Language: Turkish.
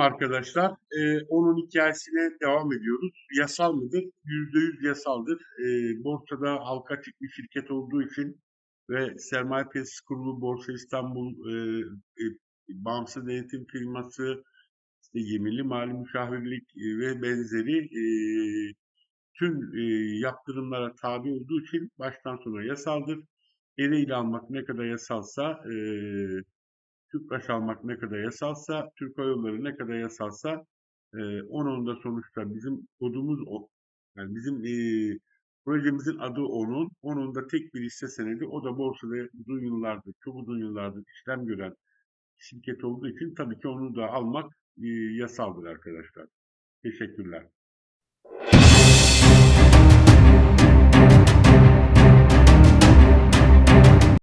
Arkadaşlar, eee, onun hikâyesine devam ediyoruz. Yasal mıdır? %100 yasaldır. Eee, borsada halka açık bir şirket olduğu için ve Sermaye Piyasası Kurulu, Borsa İstanbul, eee, eee, bağımsız denetim firması, işte yeminli mali müşavirlik eee, ve benzeri eee, tüm eee, yaptırımlara tabi olduğu için baştan sona yasaldır. Eliyle almak ne kadar yasalsa, eee Tüpraş almak ne kadar yasalsa, Türk Hava ne kadar yasalsa e, onun da sonuçta bizim kodumuz o. Yani bizim e, projemizin adı onun. Onun da tek bir hisse senedi. O da borsada uzun yıllardır, çok uzun yıllardır işlem gören şirket olduğu için tabii ki onu da almak e, yasaldır arkadaşlar. Teşekkürler.